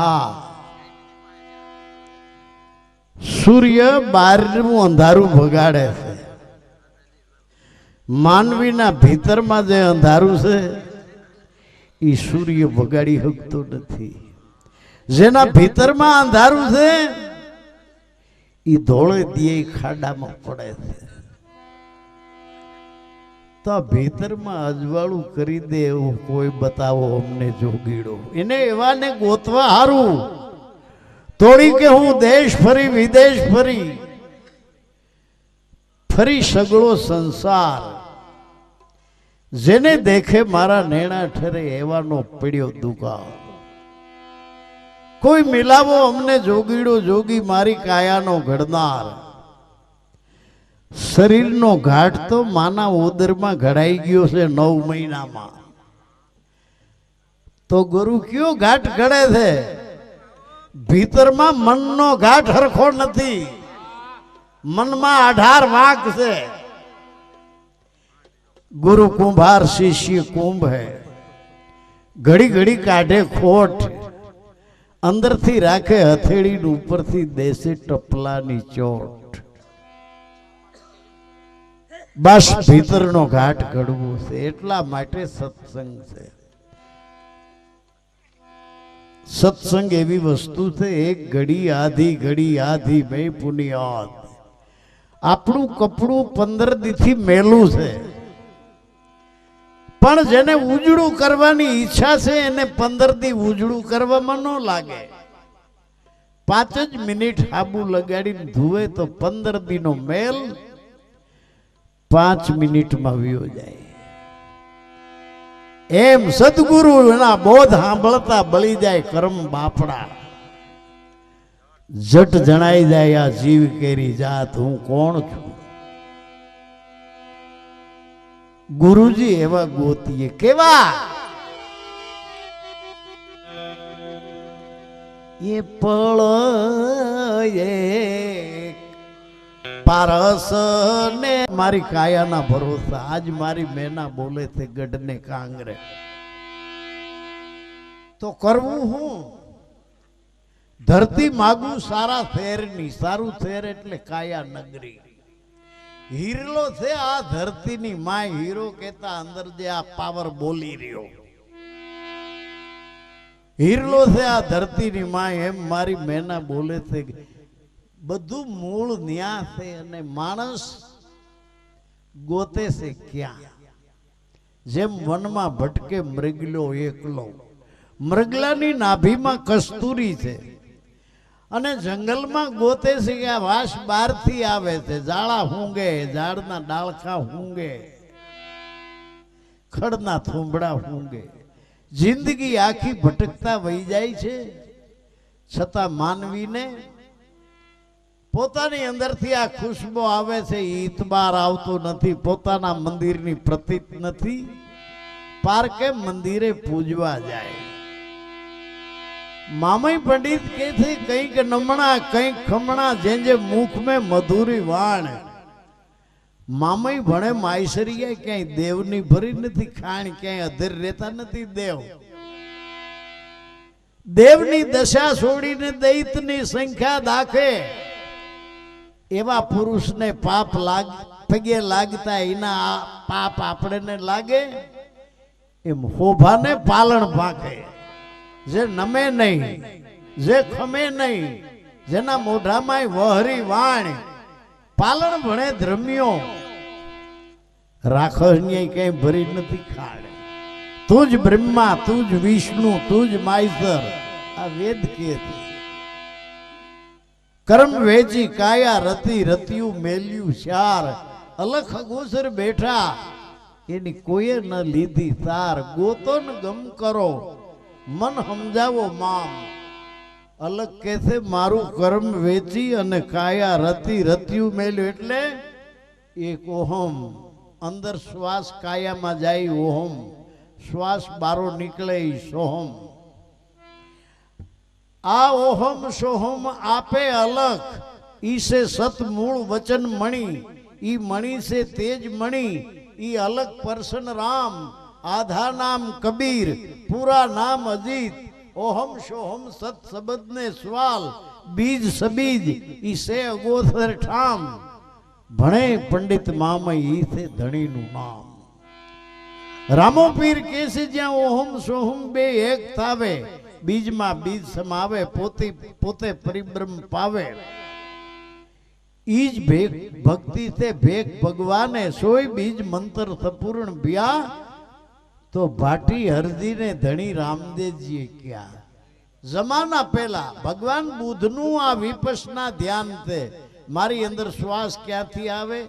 હા. સૂર્ય બહારનું અંધારું ભગાડે છે. માનવીના ભીતરમાં જે અંધારું છે, એ સૂર્ય ભગાડી શકતો નથી. જેના ભીતરમાં અંધારું છે, એ ધોળે દિયે ખાડામાં પડે છે. તો આ ભીતરમાં અજવાળું કરી દે એવું કોઈ બતાવો અમને જોગીડો. એને એવાને ગોતવા હારું. તોડી કે હું દેશ ફરી, વિદેશ ફરી ફરી સગળો સંસાર. જેને દેખે મારા નેણા ઠરે એવાનો પડ્યો દુકાળ. કોઈ મિલાવો અમને જોગીડો, જોગી મારી કાયાનો ઘડનાર. શરીરનો ઘાટ તો માના ઉદરમાં ઘડાઈ ગયો છે નવ મહિનામાં. તો ગુરુ કયો ઘાટ ઘડે છે? ભીતરમાં મનનો ઘાટ હરખો નથી. મનમાં અઢાર વાંક છે. ગુરુ કુંભાર શિષ્ય કુંભ હે. ઘડી ઘડી કાઢે ખોટ. અંદરથી રાખે હથેળી ઉપરથી દેશે ટપલાની ચોટ. બસ ભીતરનો ઘાટ ઘડવો છે. એટલા માટે સત્સંગ છે. સત્સંગ એવી વસ્તુ છે, એક ઘડી આધી ઘડી આધી, બે પુનિયાદ આપણું કપડું પંદર દીથી મેલું છે. પણ જેને ઉજળું કરવાની ઈચ્છા છે, એને પંદર દી ઉજળું કરવામાં ન લાગે. પાંચ જ મિનિટ હાબુ લગાડીને ધુવે તો પંદર દીનો મેલ પાંચ મિનિટમાં વયો જાય. એમ સદગુરુ એના બોધ સાંભળતા બળી જાય કર્મ બાપડા જટ જણાઈ જાય, આ જીવ કેરી જાત, હું કોણ છું? ગુરુજી એવા ગોતીએ, કેવા? એ પળ પારસ ને મારી કાયાના ભરોસા. આજ મારી મેના બોલે છે ગઢને કાંગરે. તો કરવું હું? ધરતી માગું સારા થેરની સારું શહેર એટલે કાયા નગરી. હીરલો છે આ ધરતીની માય, હીરો કેતા અંદર જે આ પાવર બોલી રહ્યો. હીરલો છે આ ધરતીની માય, એમ મારી મેના બોલે છે બધું મૂળ ન્યા છે અને માણસ ગોતે છે ક્યાં? જેમ વનમાં ભટકે મૃગલો એકલો. મૃગલાની નાભીમાં કસ્તુરી છે. અને જંગલમાં ગોતે છે કે વાસ બહારથી આવે છે. ઝાડા હુંગે, ઝાડના ડાળખા હુંગે. ખડના થૂંભડા હુંગે. જિંદગી આખી ભટકતા વહી જાય છે. છતાં માનવીને પોતાની અંદરથી આ ખુશ્બો આવે છે એ ઇતબાર આવતો નથી. પોતાના મંદિરની પ્રતીત નથી. પાર્કે મંદિરે પૂજવા જાય. મામય પંડિત કે છે, કંઈક નમણા, કંઈક ખમણા જે જે મુખ મેં મધુરી વાણ. મામય ભણે માયસરિયા ક્યાંય દેવની ભરી નથી, ખાણ ક્યાંય અધર રહેતા નથી દેવ. દેવની દશા છોડીને દૈતની સંખ્યા દાખે. એવા પુરુષને પાપ લાગ, પગે લાગતા એના પાપ આપણને લાગે, એમ હોભાને પાલણ ભાગે. જે નમે નહીં, જે ખમે નહીં, જેના મોઢામાં વહરી વાણ, પાલણ ભણે ધ્રમ્યો રાખણ્ય કઈ ભરી નથી ખાડ તું જ બ્રહ્મા, તું જ વિષ્ણુ, તું જ માઈસર. આ વેદ કે કર્મ વેચી કાયા રતી રતિયું મેલ્યું શાર. અલખ ગોસર બેઠા, એની કોઈએ ન લીધી સાર ગોતો ગમ કરો, મન સમજાવો મામ. અલગ કેસે મારું કર્મ વેચી અને કાયા રતી રતિયું મેલ્યું. એટલે એક ઓહમ, અંદર શ્વાસ કાયામાં જાય ઓહમ. શ્વાસ બારો નીકળે સોહમ. આ ઓહમ સોહમ આપે અલગ. ઈસે સત મૂળ વચન મણી. ઈ મણી સે તેજ મણી. ઈ અલગ પર્સન રામ. આધા નામ કબીર. પૂરા નામ અજીત. ઓહમ સોહમ સત શબ્દને સ્વાલ. બીજ સબીજ. ઈ સે અગોથર ઠામ. ભણે પંડિત મામ ઈ છે ધણીનું નામ. રામો પીર કે જ્યાં ઓહમ સોહમ બે એક થાવે. બીજમાં બીજ સમાવે, પોતે પોતે પરિબ્રહ્મ પાવે. ઈજ ભેગ ભક્તિ તે ભેગ ભગવાને, સોય બીજ મંત્ર સપૂર્ણ બ્યા તો ભાટી હરજીને ધણી રામદેવજીએ ક્યાં. જમાના પહેલા ભગવાન બુદ્ધનું આ વિપસના ધ્યાન તે. મારી અંદર શ્વાસ ક્યાંથી આવે?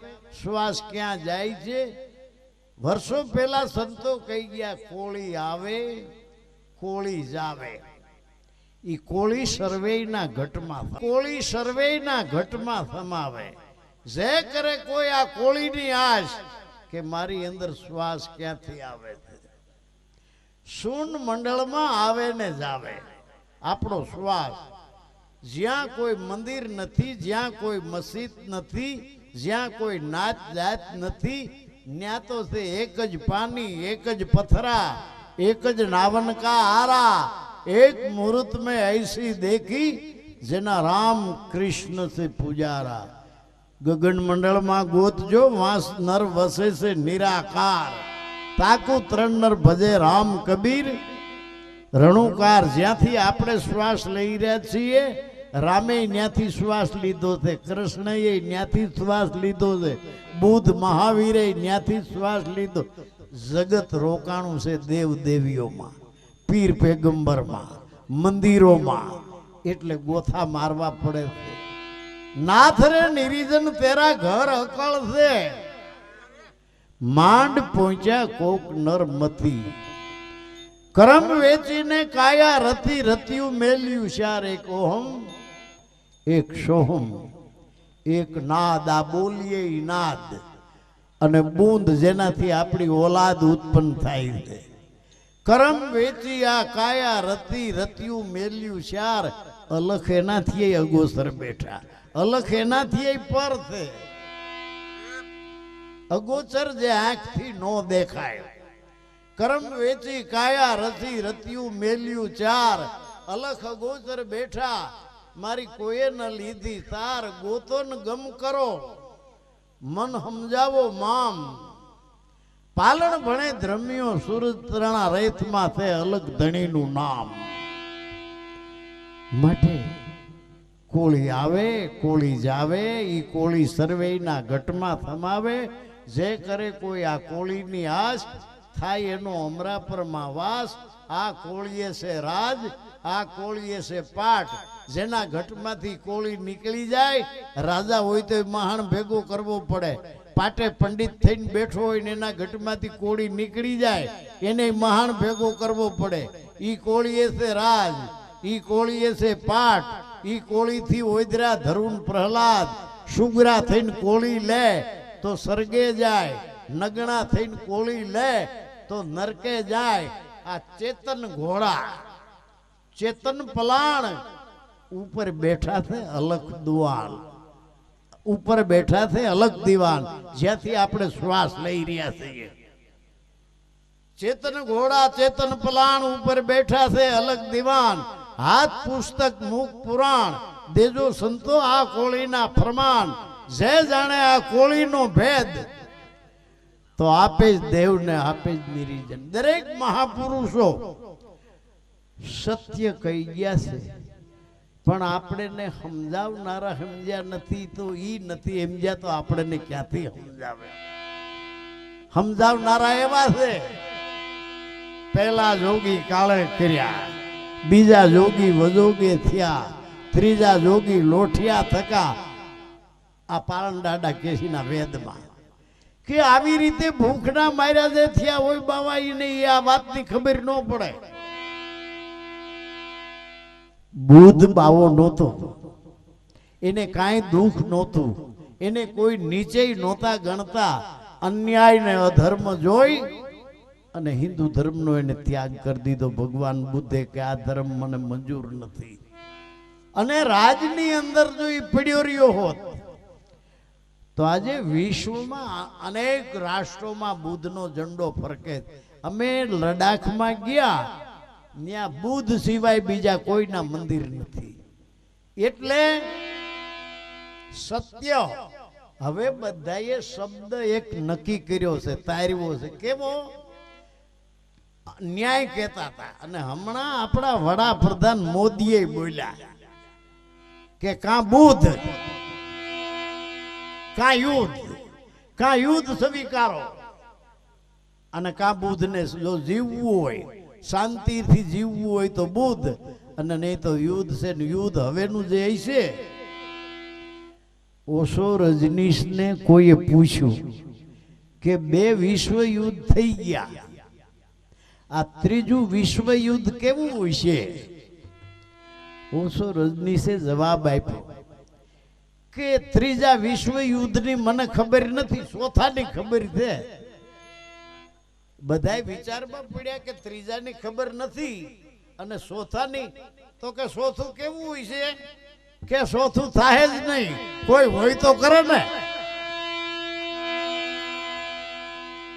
શ્વાસ ક્યાં જાય છે? વર્ષો પહેલા સંતો કહી ગયા, કોળી આવે. કોળી જાવે એ કોળી સર્વેના ઘટમાં કોળી સર્વેના ઘટમાં સમાવે જે કરે કોઈ આ કોળીની આશ કે મારી અંદર શ્વાસ ક્યાંથી આવે છે? શૂન મંડળમાં આવે ને જાવે આપણો શ્વાસ. જ્યાં કોઈ મંદિર નથી, જ્યાં કોઈ મસ્જિદ નથી, જ્યાં કોઈ નાચ જાત નથી ત્યાં તો છે એક જ પાણી એક જ પથરા. એક જ નાવન કા આરા, એક મુહૂર્ત મેં એસી દેખી, જેના રામ કૃષ્ણ સે પૂજારા. ગગન મંડળમાં ગોતજો, વાંસ નર વસે છે નિરાકાર. તાકુ ત્રણ નર ભજે રામ કબીર. રણુકાર જ્યાંથી આપણે શ્વાસ લઈ રહ્યા છીએ, રામે ન્યાથી શ્વાસ લીધો છે, કૃષ્ણએ ન્યાથી શ્વાસ લીધો છે, બુદ્ધ મહાવીરે ન્યાથી શ્વાસ લીધો. જગત રોકાણું છે દેવ દેવીઓમાં, પીર પેગંબરમાં, મંદિરોમાં. એટલે ગોથા મારવા પડે છે. નાથ રે નિરીજન તેરા ઘર અકળ છે. માંડ પહોંચ્યા કોક નરમતી કરમ વેચીને કાયા રતી રતિયું મેલ્યું શાર એક ઓહમ, એક સોહમ, એક નાદ આ બોલીએ નાદ. અને બૂંદ જેનાથી આપણી ઓલાદ ઉત્પન્ન થાય છે. કરમ વેચી આ કાયા રતી રતિયું મેલ્યું શાર અલખ એનાથી અગોસર બેઠા. અલખ એનાથી પર છે. અગોચર જે આંખથી નો દેખાય. કરમ વેચી કાયા રસી રત્યું મેલ્યું ચાર, અલખ અગોચર બેઠા. મારી કોઈએ ન લીધી તાર ગોતો ગમ કરો. મન સમજાવો, મામ. પાલણ ભણે ધ્રમ્યો સુરત રેથમાં છે અલગ ધણીનું નામ. માટે કોળી આવે, કોળી જાવે એ કોળી સર્વેના ઘટમાં થમાવે જે કરે કોઈ આ કોળીની આશ, થાય એનો અમરાપરમાં વાસ. આ કોળીએ છે રાજ આ કોળીએ છે પાટ જેના ઘટમાંથી કોળી નીકળી જાય, રાજા હોય તો મહાણ ભેગો કરવો પડે. પાટે પંડિત થઈને બેઠો હોય ને એના ઘટમાંથી કોળી નીકળી જાય, એને મહાણ ભેગો કરવો પડે. ઈ કોળીએ છે રાજ, ઈ કોળીએ છે પાટ ઈ કોળીથી ઓદરા ધરુણ પ્રહલાદ. સુગરા થઈને કોળી લે, તો સ્વર્ગે જાય. નગણા થઈને કોળી લે, તો નરકે જાય. આ ચેતન ઘોડા. ચેતન પલાણ. ઉપર બેઠા છે અલગ દુવાલ ઉપર બેઠા છે અલગ દિવાલ. જ્યાંથી આપણે શ્વાસ લઈ રહ્યા છીએ. ચેતન ઘોડા, ચેતન પલાણ ઉપર બેઠા છે અલગ દિવાન હાથ પુસ્તક, મુખ પુરાણ. દેજો સંતો, આ કોળીના ફરમાન. જે જાણે આ કોળીનો ભેદ, તો આપે જ દેવને, આપે જ નિરીજન. દરેક મહાપુરુષો સત્ય કહી ગયા છે. પણ આપણે સમજાવનારા સમજ્યા નથી તો ઈ નથી સમજ્યા તો આપણને ક્યાંથી સમજાવે? સમજાવનારા એવા છે. પહેલા જોગી કાળે કર્યા, બીજા જોગી વજોગે થયા, ત્રીજા જોગી લોઠિયા થકા. આ પારણ દાડા કેસીના વેદમાં કે આવી રીતે ભૂખના માર્યા જે થયા હોય બાવા એને આ વાતની ખબર ન પડે. બુદ્ધ બાવો નહોતો. એને કાંઈ દુઃખ નહોતું. એને કોઈ નીચે નહોતા ગણતા. અન્યાય ને અધર્મ જોઈ અને હિન્દુ ધર્મનો એને ત્યાગ કરી દીધો. ભગવાન બુદ્ધે કે આ ધર્મ મને મંજૂર નથી. અને રાજની અંદર જો એ પડ્યો રહ્યો હોત, તો આજે વિશ્વમાં અનેક રાષ્ટ્રોમાં બુદ્ધનો ઝંડો ફરકે. અમે લડાખમાં ગયા ત્યાં બુદ્ધ સિવાય બીજા કોઈના મંદિર નથી. એટલે સત્ય. હવે બધાએ શબ્દ એક નક્કી કર્યો છે તારવો છે. કેવો? ન્યાય કહેતા હતા. અને હમણાં આપણા વડાપ્રધાન મોદીએ બોલ્યા કે કા બુદ્ધ, કા યુદ્ધ કા યુદ્ધ સ્વીકારો. અને કા બુદ્ધને જો જીવવું હોય શાંતિથી જીવવું હોય તો બુદ્ધ, અને નહીં તો યુદ્ધ છે. ને યુદ્ધ હવેનું જે છે. ઓશો રજનીશને કોઈએ પૂછ્યું કે બે વિશ્વ યુદ્ધ થઈ ગયા. આ ત્રીજું વિશ્વ યુદ્ધ કેવું હશે? ઓશો રજનીશે જવાબ આપ્યો કે ત્રીજા વિશ્વ યુદ્ધની મને ખબર નથી. ચોથાની ખબર છે. બધાય વિચારમાં પડ્યા કે ત્રીજાની ખબર નથી અને ચોથાની. તો કે ચોથું કેવું હોય છે? કે ચોથું થાય જ નહીં. કોઈ હોય તો કરે ને.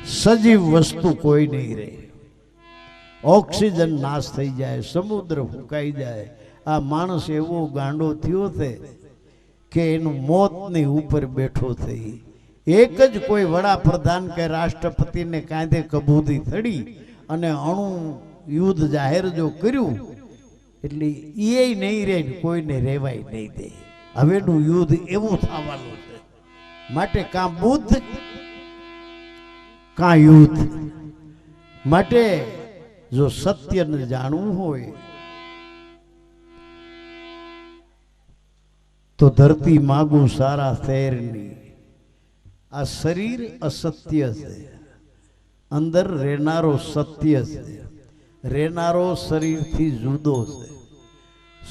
સજીવ વસ્તુ કોઈ નહીં રહે. ઓક્સિજન નાશ થઈ જાય, સમુદ્ર ફૂંકાઈ જાય. આ માણસ એવો ગાંડો થયો છે કે એનું મોતની ઉપર બેઠો થઈ. એક જ કોઈ વડાપ્રધાન કે રાષ્ટ્રપતિને કાંધે કબૂદી થડી અને અણુ યુદ્ધ જાહેર જો કર્યું, એટલે એ નહીં રહે કોઈને રહેવાય નહીં દે. હવેનું યુદ્ધ એવું થવાનું છે. માટે કાં બુદ્ધ, કાં યુદ્ધ. માટે જો સત્યને જાણવું હોય, તો ધરતી માગું સારા શહેરની આ શરીર અસત્ય છે. અંદર રહેનારો સત્ય છે. રહેનારો શરીરથી જુદો છે.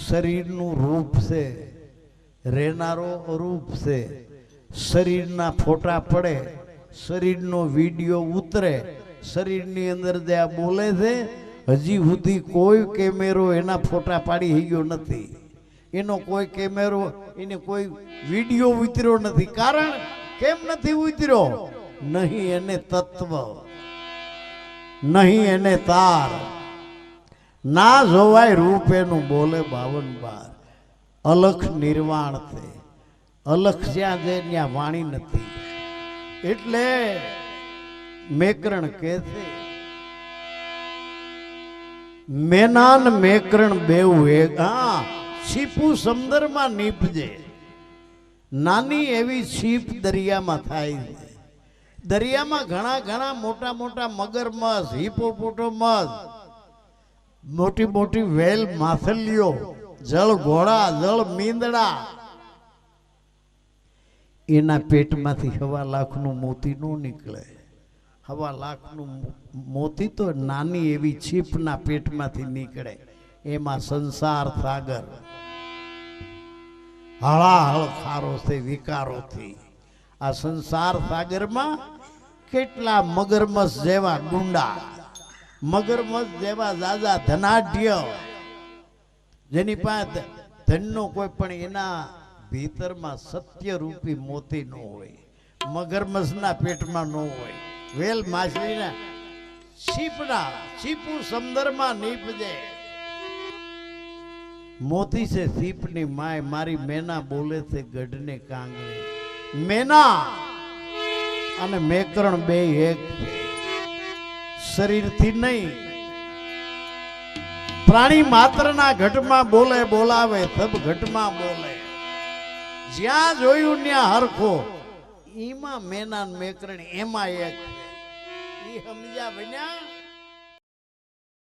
શરીરનું રૂપ છે. રહેનારો અરૂપ છે. શરીરના ફોટા પડે. શરીરનો વીડિયો ઉતરે. શરીરની અંદર જે આ બોલે છે, હજી સુધી કોઈ કેમેરો એના ફોટા પાડી ગયો નથી. એનો કોઈ કેમેરો, એને કોઈ વીડિયો ઉતર્યો નથી. કારણ કેમ નથી ઉતર્યો? નહીં એને તત્વ, નહીં એને તાર. ના જોવાય રૂપ એનું બોલે બાવન બાર. અલખ નિર્વાણ છે. અલખ જ્યાં છે ત્યાં વાણી નથી. એટલે મેકરણ કે છે, મેનાન મેકરણ બેવ એક હા છીપું સમંદરમાં નીપજે. નાની એવી છીપ દરિયામાં થાય છે. દરિયામાં ઘણા ઘણા મોટા મોટા મગરમસ હિપોપોટોમસ મોટી મોટી વેલ માથલીઓ જળ ઘોડા, જળ મીંદડા. એના પેટમાંથી હવા લાખનું મોતી ન નીકળે. હવા લાખનું મોતી તો નાની એવી છીપના પેટમાંથી નીકળે. એમાં સંસાર સાગર. હળાહળ ખારોથી, વિકારોથી. આ સંસાર સાગરમાં કેટલા મગરમસ જેવા ગુંડા, મગરમચ્છ જેવા દાદા ધનાઢ્ય, જેની પાસે ધનનો કોઈ પણ એના ભીતરમાં સત્યરૂપી મોતી ન હોય, મગરમચ્છના પેટમાં ન હોય. વેલ માછલીના છીપડા છીપું સમંદરમાં નીપજે. મોતી છે સીપની માય, મારી મેના બોલે છે, ગઢને કાંગણે. મેના અને મેકરણ બે એક. શરીરથી નહીં. પ્રાણી માત્રના ઘટમાં બોલે, બોલાવે, સબ ઘટમાં બોલે. જ્યાં જોયું, ત્યાં હરખો. એમાં મેના મેકરણ એમાં એક એ સમજ્યા બન્યા